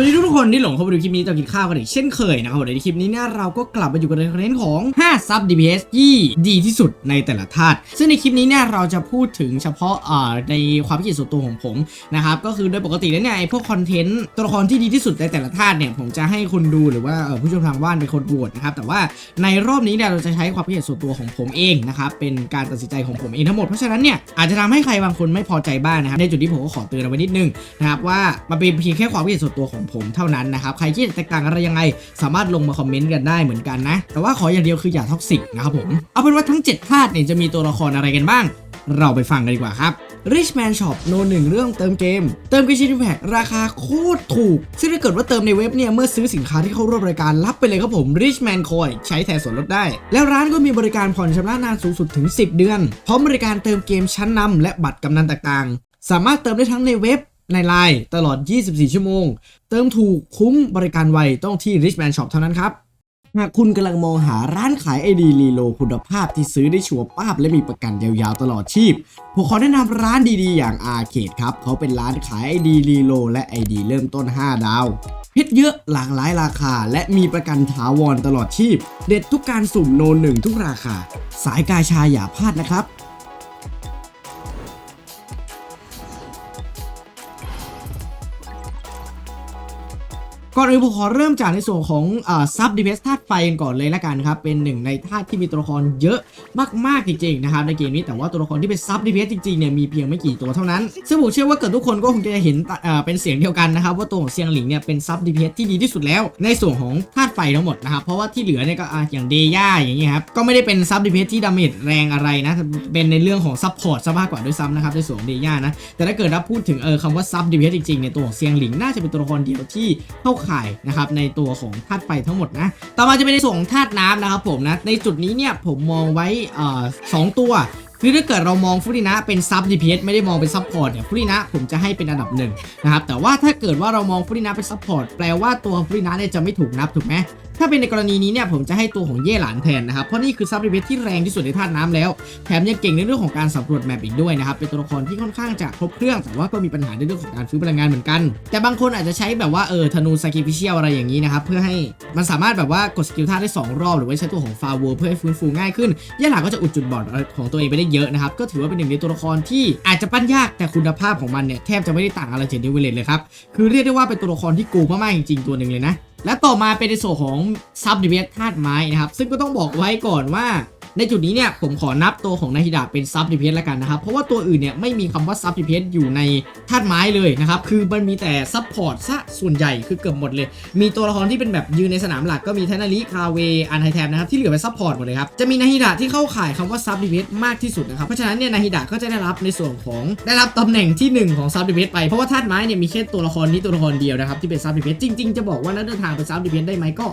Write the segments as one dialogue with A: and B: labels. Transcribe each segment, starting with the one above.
A: วัสดีทุก คนที่หลงเข้ามาดูคลิปนี้จะกินข้าวกันอีกเช่นเคยนะครับในคลิปนี้เนี่ยเราก็กลับมาอยู่กันในคอนเทนต์ของ 5 ซับ DPS ที่ดีที่สุดในแต่ละธาตุซึ่งในคลิปนี้เนี่ยเราจะพูดถึงเฉพาะอ่าในความคิดเห็นส่วนตัวของผมนะครับก็คือโดยปกติแล้วเนี่ยไอ้พวกคอนเทนต์ตัวละครที่ดีที่สุดในแต่ละธาตุเนี่ยผมจะให้คนดูหรือว่าผู้ชมทางบ้านเป็นคนโหวตนะครับแต่ว่าในรอบนี้เนี่ยเราจะใช้ความคิดเห็นส่วนตัวของผมเองนะครับเป็นการตัดสินใจของผมเองทั้งหมดเพราะฉะนั้นเนี่ยอาจจะทำให้ใครบางคนไม่พอใจบ้างนะครับในจุดที่ผมก็ขอเตือนเอาไว้นิดนึงนะครับว่ามันเป็นเพียงแค่ความคิดส่วนตัวของผมเท่านั้นนะครับใครคิดแตกต่างอะไรยังไง สามารถลงมาคอมเมนต์กันได้เหมือนกันนะ แต่ว่าขออย่างเดียวคืออย่าท็อกซิกนะครับผมเอาเป็นว่าทั้ง7ธาตุเนี่ยจะมีตัวละครอะไรกันบ้าง เราไปฟังกันดีกว่าครับ Richman Shop โนหนึ่งเรื่องเติมเกม เติมกิชินแพคราคาโคตรถูก ซึ่งถ้าเกิดว่าเติมในเว็บเนี่ย เมื่อซื้อสินค้าที่เข้าร่วมรายการรับไปเลยครับผม Richman Coin ใช้แทนส่วนลดได้ แล้วร้านก็มีบริการผ่อนชำระนานสูงสุดถึง 10 เดือน พร้อมบริการเติมเกมชั้นนำและบัตรกำนันต่างๆ สามารถเติมได้ทั้งในเว็บ ในไลน์ตลอด 24 ชั่วโมง เติมถูกคุ้มบริการไวต้องที่ Richman Shop เท่านั้นครับ หากคุณกำลังมองหาร้านขายไอดีรีโลคุณภาพที่ซื้อได้ชัวร์ป้าบและมีประกันยาวๆตลอดชีพ ผมขอแนะนำร้านดีๆ อย่างอาเคดครับ เขาเป็นร้านขายไอดีรีโลและไอดีเริ่มต้น 5 ดาวเพชรเยอะหลากหลายราคา และมีประกันถาวรตลอดชีพ เด็ดทุกการสุ่มโนหนึ่งทุกราคา สายกาชาอย่าพลาดนะครับ ก่อนอื่นผมขอเริ่มจากในส่วนของซับดีเวสธาตุไฟกันก่อนเลยละกันครับ เป็นหนึ่งในธาตุที่มีตัวละครเยอะ มากๆจริงๆนะครับในเกมนี้แต่ว่าตัวละครที่เป็นซับดีเพสจริงๆเนี่ยมีเพียงไม่กี่ตัวเท่านั้นซึ่งผมเชื่อว่าเกิดทุกคนก็คงจะเห็นเป็นเสียงเดียวกันนะครับว่าตัวของเซียงหลิงเนี่ยเป็นซับดีเพสที่ดีที่สุดแล้ว ในส่วนของธาตุไฟทั้งหมดนะครับเพราะว่าที่เหลือเนี่ยก็อย่างเดย่าอย่างเงี้ยครับก็ไม่ได้เป็นซับดีเพสที่ดาเมจแรงอะไรนะเป็นในเรื่องของซับพอร์ตซะมากกว่าด้วยซ้ำนะครับในส่วนของเดย่านะแต่ถ้าเกิดเราพูดถึงเออคำว่าซับดีเพสจริงๆเนี่ยตัวของเซียงหลิงน่าจะเป็นตัวละครเดียวที่เข้าข่ายนะครับในตัวของธาตุไฟทั้งหมดนะต่อมาจะเป็นในส่วนของธาตุน้ำนะครับผมนะในจุดนี้เนี่ยผมมองไว้สองตัวคือถ้าเกิดเรามองฟุรินะเป็นซับ DPS ไม่ได้มองเป็นซับพอร์ตเนี่ยฟุรินะผมจะให้เป็นอันดับหนึ่งนะครับแต่ว่าถ้าเกิดว่าเรามองฟุรินะเป็นซับพอร์ตแปลว่าตัวฟุรินะเนี่ยจะไม่ถูกนับถูกไหม ถ้าเป็นในกรณีนี้เนี่ยผมจะให้ตัวของเย่หลานแทนนะครับ เพราะนี่คือซับ DPS ที่แรงที่สุดในธาตุน้ำแล้ว แถมยังเก่งในเรื่องของการสำรวจแมปอีกด้วยนะครับ เป็นตัวละครที่ค่อนข้างจะครบเครื่อง แต่ว่าก็มีปัญหาในเรื่องของการฟื้นพลังงานเหมือนกัน แต่บางคนอาจจะใช้แบบว่าเออธนูสกิฟิเชียลอะไรอย่างนี้นะครับ เพื่อให้มันสามารถแบบว่ากดสกิลท่าได้ 2 รอบ หรือว่าใช้ตัวของฟาเวอร์เพื่อให้ฟื้นฟูง่ายขึ้น เย่หลานก็จะอุดจุดบอดของตัวเองไปได้เยอะนะครับ ก็ถือว่าเป็นหนึ่งในตัวละครที่อาจจะปั้นยากแต่คุณภาพของมันเนี่ยแทบจะไม่ได้ต่างอะไรจากเดวิเลตเลยครับคือเรียกได้ว่าเป็นตัวละครที่กูมากๆจริงๆตัวหนึ่งเลยนะ และต่อมาเป็นในส่วนของซับดิเวสธาตุไม้นะครับ ซึ่งก็ต้องบอกไว้ก่อนว่า ในจุดนี้เนี่ยผมขอนับตัวของนาฮิดะเป็นซับดิเพสแล้วกันนะครับ เพราะว่าตัวอื่นเนี่ยไม่มีคำว่าซับดิเพสอยู่ในธาตุไม้เลยนะครับ คือมันมีแต่ซับพอร์ตซะส่วนใหญ่คือเกือบหมดเลย มีตัวละครที่เป็นแบบยืนในสนามหลักก็มีแทนาริคาเวอันไฮแทมนะครับที่เหลือเป็นซับพอร์ตหมดเลยครับ จะมีนาฮิดะที่เข้าข่ายคำว่าซับดิเพสมากที่สุดนะครับ เพราะฉะนั้นเนี่ยนาฮิดะก็จะได้รับในส่วนของได้รับตำแหน่งที่หนึ่งของซับดิเพสไป เพราะว่าธาตุไม้เนี่ยมีแค่ตัวละครนี้ตัวละครเดียวนะครับที่เป็นซับดิเพสจริง ๆ จะบอกว่านักเดินทางเป็นซับดิเพสได้ไหมก็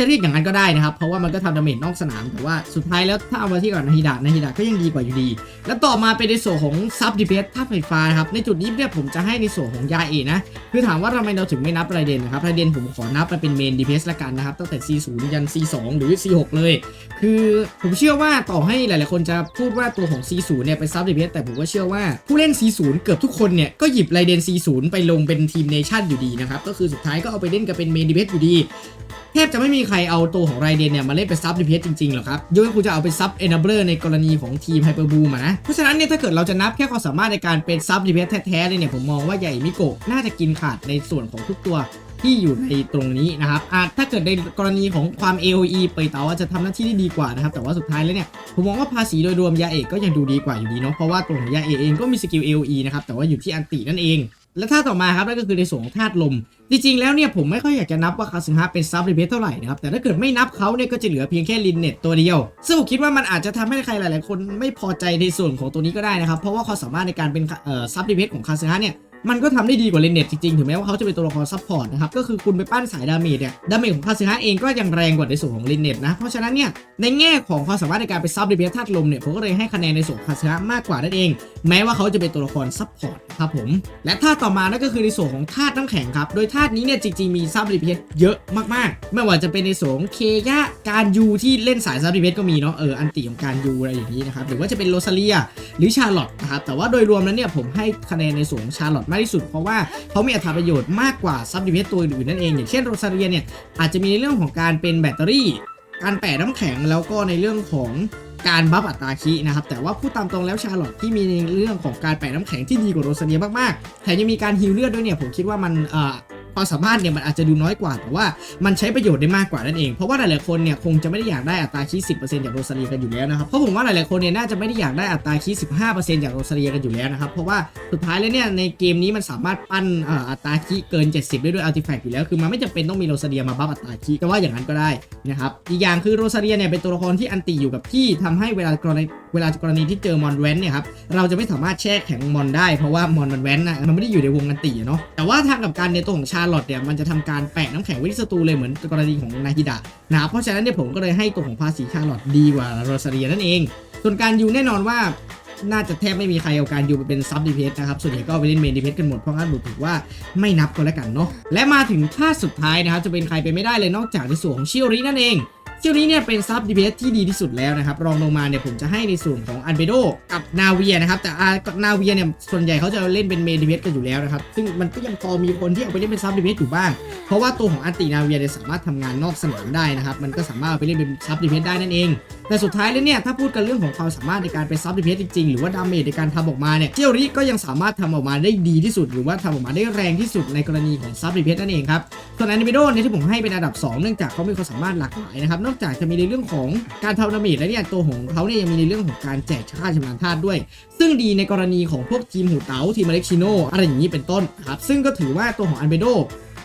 A: จะเรียกอย่างนั้นก็ได้นะครับ เพราะว่ามันก็ทำดาเมจนอกสนาม แต่ว่าสุดท้ายแล้วถ้าเอามาที่ก่อนาฮิดะนาฮิดะก็ยังดีกว่าอยู่ดี แล้วต่อมาเป็นในส่วนของซับดีเพสท่าไฟฟ้าครับ ในจุดนี้เนี่ยผมจะให้ในส่วนของยาเอนะ คือถามว่าทำไมเราถึงไม่นับไรเดนนะครับไรเดนผมขอนับมาเป็นเมนดีเพสละกันนะครับตั้งแต่ C0 ยัน C2 หรือ C6 เลย คือผมเชื่อว่าต่อให้หลาย ๆ คนจะพูดว่าตัวของ C0 เนี่ยเป็นซับดีเพสแต่ผมก็เชื่อว่าผู้เล่น C0 เกือบทุกคนเนี่ยก็หยิบไรเดน C0 ไปลงเป็นทีมเนชั่นอยู่ดีนะครับก็คือสุดท้ายก็เอาไปเล่นกับเป็นเมนดีเพสอยู่ดี แทบจะไม่มีใครเอาตัวของไรเดนเนี่ยมาเล่นเป็นซับดีเพสจริงๆหรอกครับยกเว้นคุณจะเอาเป็นซับเอเนเบอร์ในกรณีของทีมไฮเปอร์บูมนะเพราะฉะนั้นเนี่ยถ้าเกิดเราจะนับแค่ความสามารถในการเป็นซับดีเพสแท้ๆเลยเนี่ยผมมองว่าใหญ่มิโกะน่าจะกินขาดในส่วนของทุกตัวที่อยู่ในตรงนี้นะครับอาจถ้าเกิดในกรณีของความ AOE เปยเตาอาจจะทำหน้าที่ได้ดีกว่านะครับ แต่ว่าสุดท้ายแล้วเนี่ย ผมมองว่าภาษีโดยรวมยาเอกก็ยังดูดีกว่าอยู่ดีเนาะ เพราะว่าตัวของยาเอกเองก็มีสกิล AOE นะครับ แต่ว่าอยู่ที่อันตินั่นเอง และถ้าต่อมาครับนั่นก็คือในส่วนของธาตุลม จริงๆแล้วเนี่ยผมไม่ค่อยอยากจะนับว่าคาซึฮะเป็นซับรีเบสเท่าไหร่นะครับ แต่ถ้าเกิดไม่นับเขาเนี่ยก็จะเหลือเพียงแค่ลินเน็ตตัวเดียว ซึ่งผมคิดว่ามันอาจจะทำให้ใครหลายๆ คนไม่พอใจในส่วนของตัวนี้ก็ได้นะครับ เพราะว่าความสามารถในการเป็นซับรีเบสของคาซึฮะเนี่ย มันก็ทำได้ดีกว่าเลนเน็ตจริงๆ ถึงแม้ว่าเขาจะเป็นตัวละครซัพพอร์ตนะครับ ก็คือคุณไปปั้นสายดาเมจเนี่ย ดาเมจของคาซึฮะเองก็ยังแรงกว่าในส่วนของเลนเน็ตนะ เพราะฉะนั้นเนี่ย ในแง่ของความสามารถในการไปซับเดเบสธาตุลมเนี่ย ผมก็เลยให้คะแนนในส่วนคาซึฮะมากกว่านั่นเอง แม้ว่าเขาจะเป็นตัวละครซัพพอร์ตครับผม และธาตุต่อมานั่นก็คือในส่วนของธาตุน้ำแข็งครับ โดยธาตุนี้เนี่ยจริงๆ มีซับเดเบสเยอะมากๆ ไม่ว่าจะเป็นในส่วนของเคยะ การยูที่เล่นสายซับเดเบสก็มีเนาะ เออ อันติของการยูอะไรอย่างนี้นะครับ หรือว่าจะเป็นโรซาเลียหรือชาร์ลอตนะครับแต่ว่าโดยรวมแล้วเนี่ยผมให้คะแนนในส่วนชาร์ลอตมากที่สุด เพราะว่าเขามีอัตราประโยชน์มากกว่าซับดิเวตตัวอื่นๆนั่นเองอย่างเช่นโรซาเรียเนี่ยอาจจะมีในเรื่องของการเป็นแบตเตอรี่ การแปะน้ำแข็งแล้วก็ในเรื่องของการบัฟอัตราคีนะครับแต่ว่าพูดตามตรงแล้วชาร์ลอตที่มีในเรื่องของการแปะน้ำแข็งที่ดีกว่าโรซาเนียมากๆแถมยังมีการฮิลเลือดด้วยเนี่ยผมคิดว่ามันอ่อ ความสามารถเนี่ยมันอาจจะดูน้อยกว่า แต่ว่ามันใช้ประโยชน์ได้มากกว่านั่นเอง เพราะว่าหลายๆคนเนี่ยคงจะไม่ได้อยากได้อัตราคี10%จากโรซาเลียกันอยู่แล้วนะครับ เพราะผมว่าหลายๆคนเนี่ยน่าจะไม่ได้อยากได้อัตราคี15%จากโรซาเลียกันอยู่แล้วนะครับ เพราะว่าสุดท้ายแล้วเนี่ยในเกมนี้มันสามารถปั้นอ,อัตราคีเกิน 70 ได้ด้วยอัลติแฟกต์อยู่แล้ว คือมันไม่จำเป็นต้องมีโรซาเลียมาบัฟอัตราคีแต่ว่าอย่างนั้นก็ได้นะครับ อีกอย่างคือโรซาเรียเนี่ยเป็นตัวละครที่อันติอยู่กับที่ทำให้เวลากรณี เวลากรณีที่เจอมอนแวนเนี่ยครับเราจะไม่สามารถแช่แข็งมอนได้เพราะว่ามอนมันแวนนะมันไม่ได้อยู่ในวงอันติอะเนาะแต่ว่าทางกับการในตัวของชาร์ลอตเนี่ยมันจะทำการแปะน้ำแข็งไว้ที่ศัตรูเลยเหมือนกรณีของนาฮิดะนะครับเพราะฉะนั้นเนี่ยผมก็เลยให้ตัวของภาษีชาร์ลอตดีกว่าโรซาเรียนั่นเอง ส่วนการยูแน่นอนว่าน่าจะแทบไม่มีใครเอาการยูไปเป็นซับดีเพสนะครับ ส่วนใหญ่ก็ไปเล่นเมนดีเพสกันหมด เพราะงั้นผมถือว่าไม่นับก็แล้วกันเนาะ และมาถึงท่าสุดท้ายนะครับ จะเป็นใครไปไม่ได้เลยนอกจากในส่วนของชิโอรินั่นเอง เที่ยวนี้เนี่ยเป็นซับดีเบสที่ดีที่สุดแล้วนะครับ รองลงมาเนี่ยผมจะให้ในส่วนของอันเบโดกับนาเวียนะครับ แต่นาเวียเนี่ยส่วนใหญ่เขาจะเล่นเป็นเมดีเบสกันอยู่แล้วนะครับ ซึ่งมันก็ยังพอมีคนที่เอาไปเล่นเป็นซับดีเบสอยู่บ้าง เพราะว่าตัวของอันตินาเวียเนี่ยสามารถทำงานนอกสนามได้นะครับ มันก็สามารถเอาไปเล่นเป็นซับดีเบสได้นั่นเอง แต่สุดท้ายแล้วเนี่ยถ้าพูดกันเรื่องของความสามารถในการเป็นซับดีเพสจริงๆ หรือว่าดาเมจในการทำออกมาเนี่ยเจียวริก็ยังสามารถทำออกมาได้ดีที่สุด หรือว่าทำออกมาได้แรงที่สุดในกรณีของซับดีเพสนั่นเองครับส่วนอนิเมโดเนี่ยที่ผมให้เป็นอันดับ 2 เนื่องจากเขามีความสามารถหลากหลายนะครับนอกจากจะมีในเรื่องของการทำดาเมจแล้วเนี่ยตัวของเขาเนี่ยยังมีในเรื่องของการแจกค่าชำนาญธาตุด้วย ซึ่งดีในกรณีของพวกทีมหูเต๋าทีมอเล็กชิโนอะไรอย่างนี้เป็นต้นครับซึ่งก็ถือว่าตัวของอันเบโด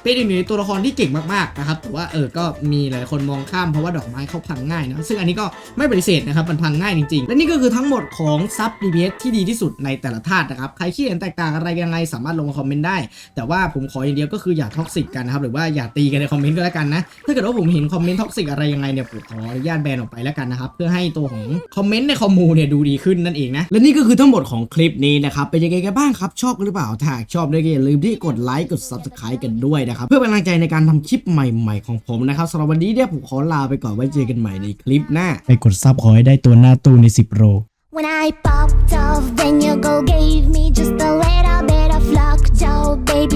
A: เป็นอีกหนึ่งในตัวละครที่เก่งมากๆนะครับแต่ว่าเออก็มีหลายคนมองข้ามเพราะว่าดอกไม้เขาพังง่ายนะซึ่งอันนี้ก็ไม่ปฏิเสธนะครับมันพังง่ายจริงๆ และนี่ก็คือทั้งหมดของซับ DPS ที่ดีที่สุดในแต่ละธาตุนะครับใครคิดเห็นแตกต่างอะไรยังไงสามารถลงคอมเมนต์ได้ แต่ว่าผมขออย่างเดียวก็คืออย่าท็อกซิกกันนะครับหรือว่าอย่าตีกันในคอมเมนต์ก็แล้วกันนะถ้าเกิดว่าผมเห็นคอมเมนต์ท็อกซิกอะไรยังไงเนี่ยผมขออนุญาตแบนออกไปแล้วกันนะครับเพื่อให้ตัวของคอมเมนต์ในคอมมูเนี่ยดูดีขึ้นนั่นเองนะและนี่ก็คือทั้งหมดของคลิปนี้นะครับเป็นยังไงกันบ้างครับชอบหรือเปล่าถ้าชอบด้วยก็อย่าลืมที่กดไลค์กด subscribe กันด้วยนะครับเพื่อเป็นกำลังใจในการทำคลิปใหม่ๆของผมนะครับสำหรับวันนี้เนี่ยผมขอลาไปก่อนไว้เจอกันใหม่ในคลิปหน้า
B: ไปกดซับขอให้ได้ตัวหน้าตู้ใน 10โร
C: When I popped off, then you go gave me just a little bit of luck, Joe, baby.